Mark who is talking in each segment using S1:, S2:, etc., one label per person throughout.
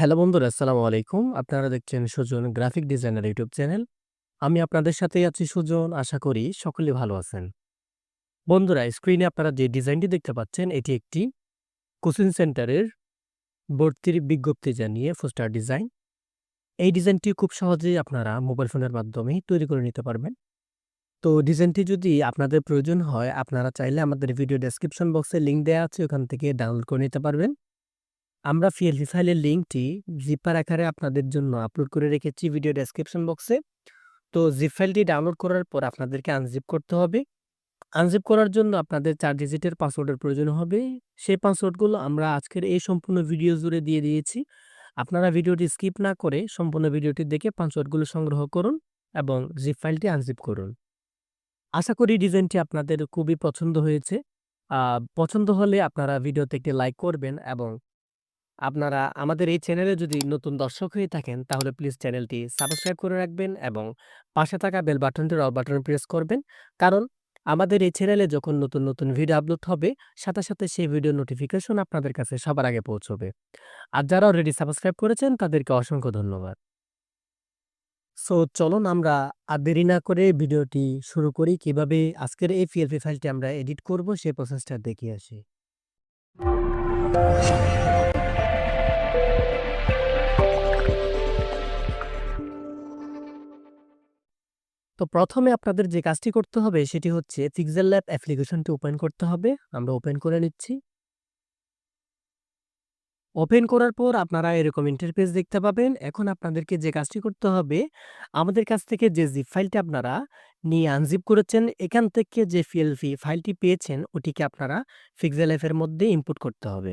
S1: Hello বন্ধুরা, আসসালামু আলাইকুম। আপনারা দেখছেন Sujan graphic designer YouTube channel. আমি আপনাদের সাথেই আছি সুজন। আশা করি সকলে ভালো আছেন। বন্ধুরা, স্ক্রিনে আপনারা যে ডিজাইনটি দেখতে পাচ্ছেন, এটি একটি কোচিং সেন্টারের ভর্তির বিজ্ঞপ্তি জানিয়ে পোস্টার ডিজাইন। এই ডিজাইনটি খুব সহজেই আপনারা মোবাইল ফোনের মাধ্যমেই তৈরি করে নিতে পারবেন। তো ডিজাইনটি যদি আপনাদের প্রয়োজন হয়, আপনারা চাইলে আমাদের ভিডিও ডেসক্রিপশন বক্সে লিঙ্ক দেওয়া আছে, ওখান থেকে ডাউনলোড করে নিতে পারবেন। আমরা পিএলপি ফাইলের লিঙ্কটি জিপার আকারে আপনাদের জন্য আপলোড করে রেখেছি ভিডিও ডেসক্রিপশন বক্সে। তো জিপ ফাইলটি ডাউনলোড করার পর আপনাদেরকে আনজিপ করতে হবে। আনজিপ করার জন্য আপনাদের চার ডিজিটের পাসওয়ার্ডের প্রয়োজন হবে। সেই পাসওয়ার্ডগুলো আমরা আজকের এই সম্পূর্ণ ভিডিও জুড়ে দিয়ে দিয়েছি। আপনারা ভিডিওটি স্কিপ না করে সম্পূর্ণ ভিডিওটি দেখে পাসওয়ার্ডগুলো সংগ্রহ করুন এবং জিপ ফাইলটি আনজিপ করুন। আশা করি ডিজাইনটি আপনাদের খুবই পছন্দ হয়েছে। পছন্দ হলে আপনারা ভিডিওতে একটি লাইক করবেন এবং আপনারা আমাদের এই চ্যানেলে যদি নতুন দর্শক হয়ে থাকেন, তাহলে প্লিজ চ্যানেলটি সাবস্ক্রাইব করে রাখবেন এবং পাশে থাকা বেল বাটনটির অল বাটন প্রেস করবেন। কারণ আমাদের এই চ্যানেলে যখন নতুন, নতুন ভিডিও আপলোড হবে, সাথে, সাথে সেই ভিডিও নোটিফিকেশন আপনাদের কাছে সবার আগে পৌঁছবে। আর যারা অলরেডি সাবস্ক্রাইব করেছেন, তাদেরকে অসংখ্য ধন্যবাদ। সো চলুন আমরা আর দেরি না করে ভিডিওটি শুরু করি। কীভাবে আজকের এই পিএলপি ফাইলটি আমরা এডিট করব, সেই প্রসেসটা দেখিয়ে আসি। তো প্রথমে আপনাদের যে কাজটি করতে হবে, সেটি হচ্ছে পিক্সেল ল্যাব অ্যাপ্লিকেশনটি ওপেন করতে হবে। আমরা ওপেন করে নিচ্ছি। ওপেন করার পর আপনারা এরকম ইন্টারফেস দেখতে পাবেন। এখন আপনাদেরকে যে কাজটি করতে হবে, আমাদের কাছ থেকে যে জিপ ফাইলটি আপনারা নিয়ে আনজিপ করেছেন, এখান থেকে যে পিএলপি ফাইলটি পেয়েছেন, ওটিকে আপনারা ল্যাব এর মধ্যে ইনপুট করতে হবে।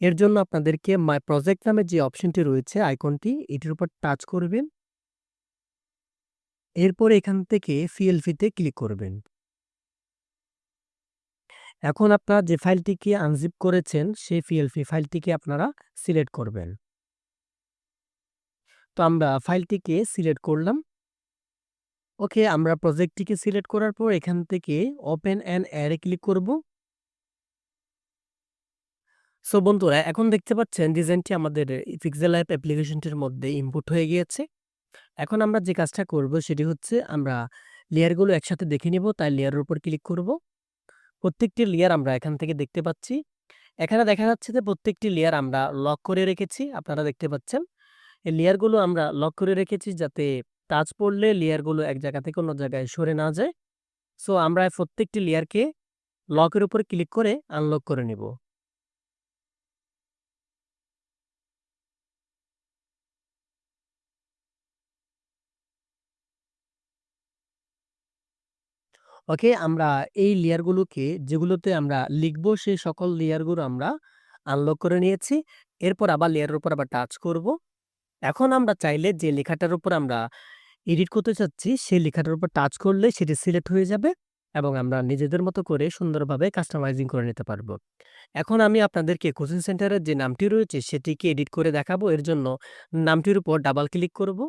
S1: এর জন্য আপনাদেরকে মাই প্রজেক্ট নামে যে অপশনটি রয়েছে, আইকনটি, এটির উপর টাচ করবেন। এরপর এখান থেকে পিএলপিতে ক্লিক করবেন। এখন আপনারা যে ফাইলটিকে আনজিপ করেছেন, সেই পিএলপি ফাইলটিকে আপনারা সিলেক্ট করবেন। তো আমরা ফাইলটিকে সিলেক্ট করলাম। ওকে, আমরা প্রজেক্টটিকে সিলেক্ট করার পর এখান থেকে ওপেন অ্যান্ড অ্যারে ক্লিক করব। সো বন্ধুরা, এখন দেখতে পাচ্ছেন ডিজাইনটি আমাদের পিক্সেল অ্যাপ অ্যাপ্লিকেশনটির মধ্যে ইনপুট হয়ে গিয়েছে। এখন আমরা যে কাজটা করব, সেটি হচ্ছে আমরা লেয়ারগুলো একসাথে দেখে নিব, তাই লেয়ারের উপর ক্লিক করব। প্রত্যেকটি লেয়ার আমরা এখান থেকে দেখতে পাচ্ছি। এখানে দেখা যাচ্ছে যে প্রত্যেকটি লেয়ার আমরা লক করে রেখেছি। আপনারা দেখতে পাচ্ছেন। এই লেয়ারগুলো আমরা লক করে রেখেছি যাতে টাচ পড়লে লেয়ারগুলো এক জায়গা থেকে অন্য জায়গায় সরে না যায়। সো আমরা প্রত্যেকটি লেয়ারকে লকের উপর ক্লিক করে আনলক করে নিব। ওকে, আমরা এই লেয়ারগুলোকে যেগুলোতে আমরা লিখব, সেই সকল লেয়ারগুলো আমরা আনলক করে নিয়েছি। এরপর আবার লেয়ারের উপর আবার টাচ করব। এখন আমরা চাইলে যে লেখাটার উপর আমরা এডিট করতে চাচ্ছি, সেই লেখাটার উপর টাচ করলে সেটি সিলেক্ট হয়ে যাবে এবং আমরা নিজেদের মতো করে সুন্দরভাবে কাস্টমাইজিং করে নিতে পারব এখন আমি আপনাদেরকে কোচিং সেন্টারের যে নামটি রয়েছে, সেটিকে এডিট করে দেখাবো। এর জন্য নামটির উপর ডাবল ক্লিক করব।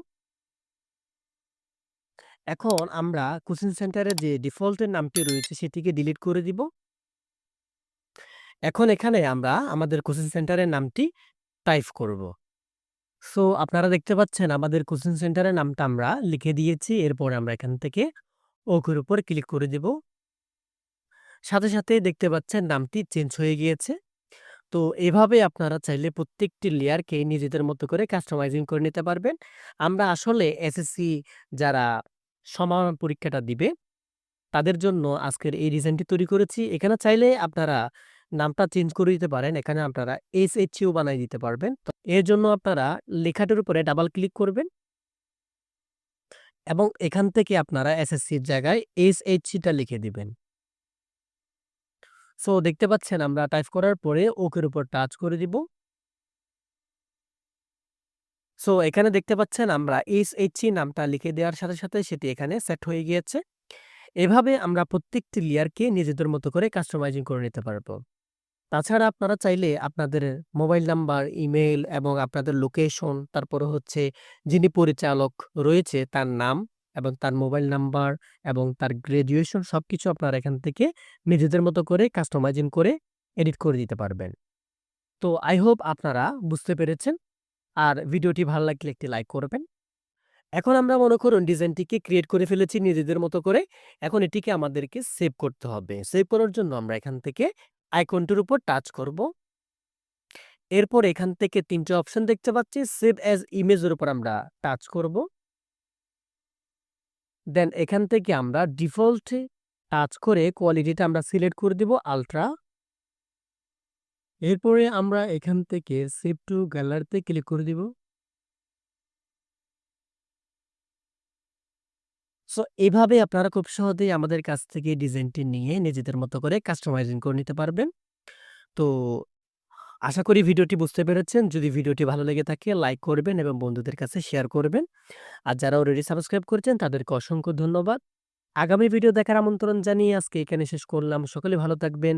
S1: এখন আমরা কোচিং সেন্টারে যে ডিফল্টের নামটি রয়েছে, সেটিকে ডিলিট করে দিব। এখন এখানে আমরা আমাদের কোচিং সেন্টারের নামটি টাইপ করব। সো আপনারা দেখতে পাচ্ছেন আমাদের কোচিং সেন্টারের নামটা আমরা লিখে দিয়েছি। এরপর আমরা এখান থেকে ওকের উপর ক্লিক করে দেব। সাথে, সাথে দেখতে পাচ্ছেন নামটি চেঞ্জ হয়ে গিয়েছে। তো এভাবে আপনারা চাইলে প্রত্যেকটি লেয়ারকে নিজেদের মতো করে কাস্টমাইজিং করে নিতে পারবেন। আমরা আসলে এসএসসি যারা সমাপন পরীক্ষাটা দিবে, তাদের জন্য আজকের এই ডিজাইনটি তৈরি করেছি। এখানে চাইলে আপনারা নামটা চেঞ্জ করে দিতে পারেন। এখানে আপনারা এসএইচইউ বানায় দিতে পারবেন। তো এর জন্য আপনারা লেখাটির উপরে ডাবল ক্লিক করবেন। এবং এখান থেকে আপনারা এসএসসির জায়গায় এসএইচসিটা লিখে দিবেন। সো দেখতে পাচ্ছেন আমরা টাইপ করার পরে ওকের উপর টাচ করে দিব। সো এখানে দেখতে পাচ্ছেন আমরা এসএইচসি নামটা লিখে দেওয়ার সাথে, সাথে সেটি এখানে সেট হয়ে গিয়েছে। এভাবে আমরা প্রত্যেকটি লেয়ারকে নিজেদের মতো করে কাস্টমাইজিং করে নিতে পারব। তাছাড়া আপনারা চাইলে আপনাদের মোবাইল নাম্বার, ইমেইল এবং আপনাদের লোকেশন, তারপরে হচ্ছে যিনি পরিচালক রয়েছে তার নাম এবং তার মোবাইল নাম্বার এবং তার গ্র্যাজুয়েশন সবকিছু আপনারা এখান থেকে নিজেদের মতো করে কাস্টমাইজিং করে এডিট করে দিতে পারবেন। তো আই হোপ আপনারা বুঝতে পেরেছেন। আর ভিডিওটি ভালো লাগলে একটি লাইক করবেন। এখন আমরা মনে করুন ডিজাইনটিকে ক্রিয়েট করে ফেলেছি নিজেদের মতো করে। এখন এটিকে আমাদেরকে সেভ করতে হবে। সেভ করার জন্য আমরা এখান থেকে আইকনটির উপর টাচ করব। এরপর এখান থেকে ৩ টে অপশন দেখতে পাচ্ছি। সেভ অ্যাজ ইমেজের উপর আমরা টাচ করব। দেন এখান থেকে আমরা ডিফল্ট টাচ করে কোয়ালিটিটা আমরা সিলেক্ট করে দিব আল্ট্রা। এরপরে আমরা এখান থেকে সেভ টু গ্যালারিতে ক্লিক করে দিব। সো এভাবে আপনারা খুব সহজেই আমাদের কাছ থেকে ডিজাইনটি নিয়ে নিজেদের মতো করে কাস্টমাইজিং করে নিতে পারবেন। তো আশা করি ভিডিওটি বুঝতে পেরেছেন। যদি ভিডিওটি ভালো লেগে থাকে লাইক করবেন এবং বন্ধুদের কাছে শেয়ার করবেন। আর যারা অলরেডি সাবস্ক্রাইব করেছেন তাদেরকে অসংখ্য ধন্যবাদ। আগামী ভিডিও দেখার আমন্ত্রণ জানিয়ে আজকে এখানে শেষ করলাম। সকলে ভালো থাকবেন,